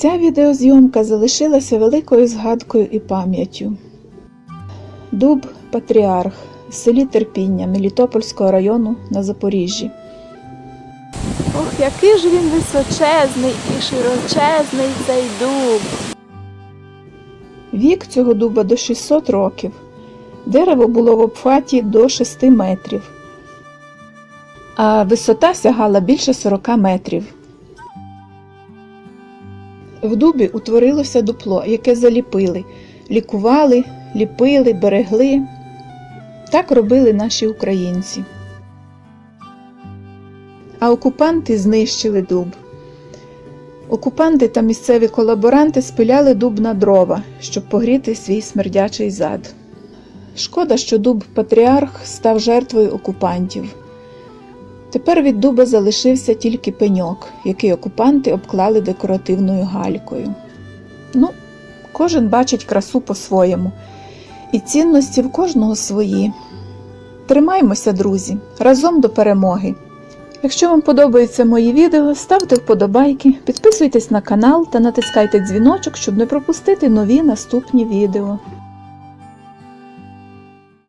Ця відеозйомка залишилася великою згадкою і пам'яттю. Дуб Патріарх в селі Терпіння Мелітопольського району на Запоріжжі. Ох, який ж він височезний і широчезний цей дуб. Вік цього дуба до 600 років. Дерево було в обхваті до 6 метрів, а висота сягала більше 40 метрів. В дубі утворилося дупло, яке заліпили, лікували, ліпили, берегли. Так робили наші українці. А окупанти знищили дуб. Окупанти та місцеві колаборанти спиляли дуб на дрова, щоб погріти свій смердячий зад. Шкода, що дуб Патріарх став жертвою окупантів. Тепер від дуба залишився тільки пеньок, який окупанти обклали декоративною галькою. Ну, кожен бачить красу по-своєму, і цінності в кожного свої. Тримаймося, друзі, разом до перемоги! Якщо вам подобаються мої відео, ставте вподобайки, підписуйтесь на канал та натискайте дзвіночок, щоб не пропустити нові наступні відео.